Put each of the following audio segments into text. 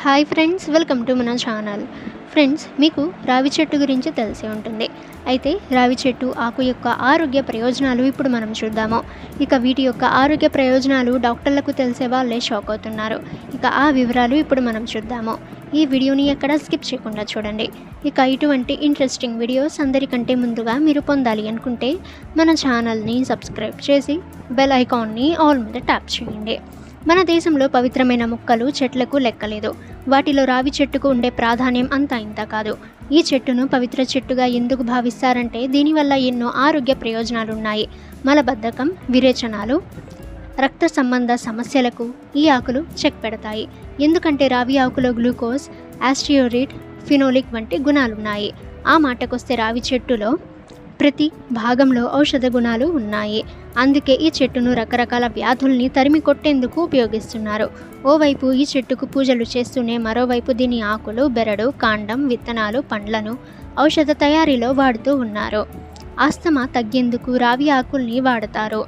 Hi friends welcome to మన channel. Friends మీకు రావి చెట్టు గురించి తెలిసే ఉంటుంది. అయితే రావి చెట్టు ఆకు యొక్క ఆరోగ్య ప్రయోజనాలు ఇప్పుడు మనం చూద్దాము. ఇక వీటి యొక్క ఆరోగ్య ప్రయోజనాలు డాక్టర్లకు తెలిసే వాళ్ళే షాక్ అవుతున్నారు. ఇక ఆ వివరాలు ఇప్పుడు మనం చూద్దాము. ఈ వీడియోని ఎక్కడ స్కిప్ చేయకుండా చూడండి. ఇక ఇటువంటి ఇంట్రెస్టింగ్ వీడియోస్ అందరికంటే ముందుగా మీరు పొందాలి అనుకుంటే మన ఛానల్ని సబ్స్క్రైబ్ చేసి బెల్ ఐకాన్ని ఆల్ మీద ట్యాప్ చేయండి. మన దేశంలో పవిత్రమైన మొక్కలు చెట్లకు లెక్కలేదు. వాటిలో రావి చెట్టుకు ఉండే ప్రాధాన్యం అంతా ఇంత కాదు. ఈ చెట్టును పవిత్ర చెట్టుగా ఎందుకు భావిస్తారంటే దీనివల్ల ఎన్నో ఆరోగ్య ప్రయోజనాలు ఉన్నాయి మలబద్ధకం విరేచనాలు రక్త సంబంధ సమస్యలకు ఈ ఆకులు చెక్ పెడతాయి. ఎందుకంటే రావి ఆకులో గ్లూకోజ్ యాస్టియోరిట్ ఫినోలిక్ వంటి గుణాలున్నాయి. ఆ మాటకొస్తే రావి చెట్టులో ప్రతి భాగంలో ఔషధ గుణాలు ఉన్నాయి. అందుకే ఈ చెట్టును రకరకాల వ్యాధుల్ని తరిమి కొట్టేందుకు ఉపయోగిస్తున్నారు. ఓవైపు ఈ చెట్టుకు పూజలు చేస్తూనే మరోవైపు దీని ఆకులు బెరడు కాండం విత్తనాలు పండ్లను ఔషధ తయారీలో వాడుతూ ఉన్నారు. ఆస్తమా తగ్గేందుకు రావి ఆకుల్ని వాడతారు.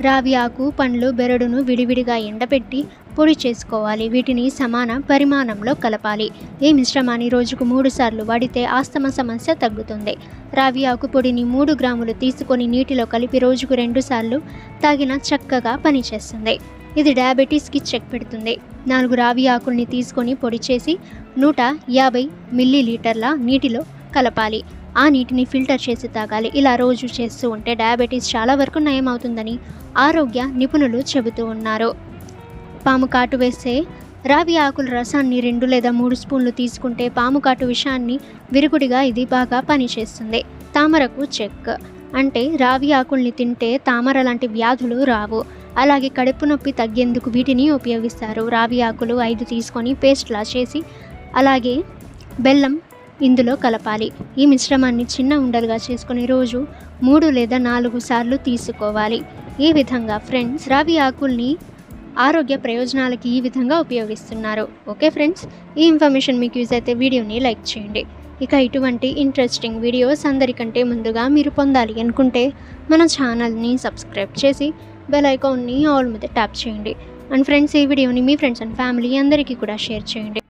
రావి ఆకు పండ్లు బెరడును విడివిడిగా ఎండబెట్టి పొడి చేసుకోవాలి. వీటిని సమాన పరిమాణంలో కలపాలి. ఈ మిశ్రమాన్ని రోజుకు మూడు సార్లు వాడితే ఆస్తమ సమస్య తగ్గుతుంది. రావి ఆకు పొడిని మూడు గ్రాములు తీసుకొని నీటిలో కలిపి రోజుకు రెండు సార్లు తాగిన చక్కగా పనిచేస్తుంది. ఇది డయాబెటీస్కి చెక్ పెడుతుంది. నాలుగు రావి ఆకుల్ని తీసుకొని పొడి చేసి నూట యాభై మిల్లీ లీటర్ల నీటిలో కలపాలి. ఆ నీటిని ఫిల్టర్ చేసి తాగాలి. ఇలా రోజు చేస్తూ ఉంటే డయాబెటీస్ చాలా వరకు నయమవుతుందని ఆరోగ్య నిపుణులు చెబుతూ ఉన్నారు. పాము కాటు వేస్తే రావి ఆకుల రసాన్ని రెండు లేదా మూడు స్పూన్లు తీసుకుంటే పాము కాటు విషాన్ని విరుగుడిగా ఇది బాగా పనిచేస్తుంది. తామరకు చెక్. అంటే రావి ఆకుల్ని తింటే తామర లాంటి వ్యాధులు రావు. అలాగే కడుపు నొప్పి తగ్గేందుకు వీటిని ఉపయోగిస్తారు. రావి ఆకులు ఐదు తీసుకొని పేస్ట్లా చేసి అలాగే బెల్లం ఇందులో కలపాలి. ఈ మిశ్రమాన్ని చిన్న ఉండలుగా చేసుకుని రోజు మూడు లేదా నాలుగు సార్లు తీసుకోవాలి. ఈ విధంగా ఫ్రెండ్స్ రావి ఆకుల్ని ఆరోగ్య ప్రయోజనాలకి ఈ విధంగా ఉపయోగిస్తున్నారు. Okay friends? ఈ ఇన్ఫర్మేషన్ మీకు యూజ్ అయితే వీడియోని లైక్ చేయండి. ఇక ఇటువంటి ఇంట్రెస్టింగ్ వీడియోస్ అందరికంటే ముందుగా మీరు పొందాలి అనుకుంటే మన ఛానల్ని సబ్స్క్రైబ్ చేసి బెల్ ఐకాన్ని ఆల్ మీద ట్యాప్ చేయండి. అండ్ ఫ్రెండ్స్ ఈ వీడియోని మీ ఫ్రెండ్స్ అండ్ ఫ్యామిలీ అందరికీ కూడా షేర్ చేయండి.